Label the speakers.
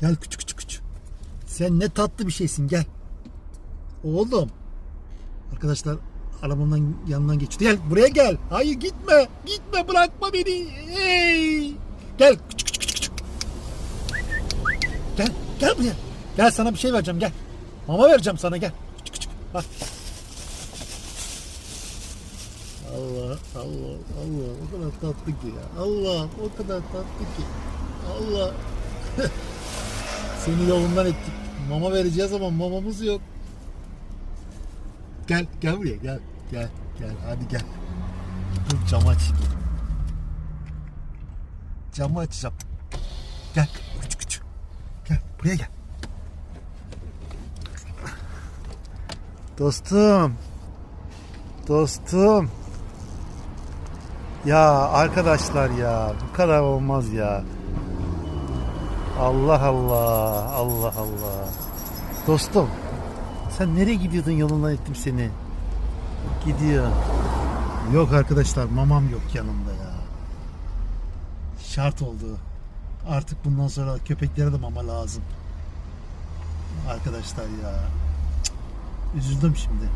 Speaker 1: Gel küçük küçük küçük. Sen ne tatlı bir şeysin gel. Oğlum. Arkadaşlar arabamdan yanından geçti. Gel buraya gel. Hayır gitme. Gitme bırakma beni. Hey. Gel küçük küçük küçük. küçük. Gel gel buraya. Gel sana bir şey vereceğim gel. Mama vereceğim sana gel. Küçük küçük. Bak. Allah Allah Allah o kadar tatlı ki ya. Allah o kadar tatlı ki. Allah. Seni yolundan ettik. Mama vereceğiz ama mamamız yok. Gel gel buraya gel. Gel gel hadi gel. Dur camı açayım. Camı açacağım. Gel küçük küçük. Gel buraya gel. Dostum. Dostum. Ya arkadaşlar ya bu kadar olmaz ya. Allah Allah Allah Allah. Dostum sen nereye gidiyordun yolundan ettim seni. Gidiyor. Yok arkadaşlar mamam yok yanımda ya. Şart oldu. Artık bundan sonra köpeklere de mama lazım. Arkadaşlar ya. Cık, Üzüldüm şimdi.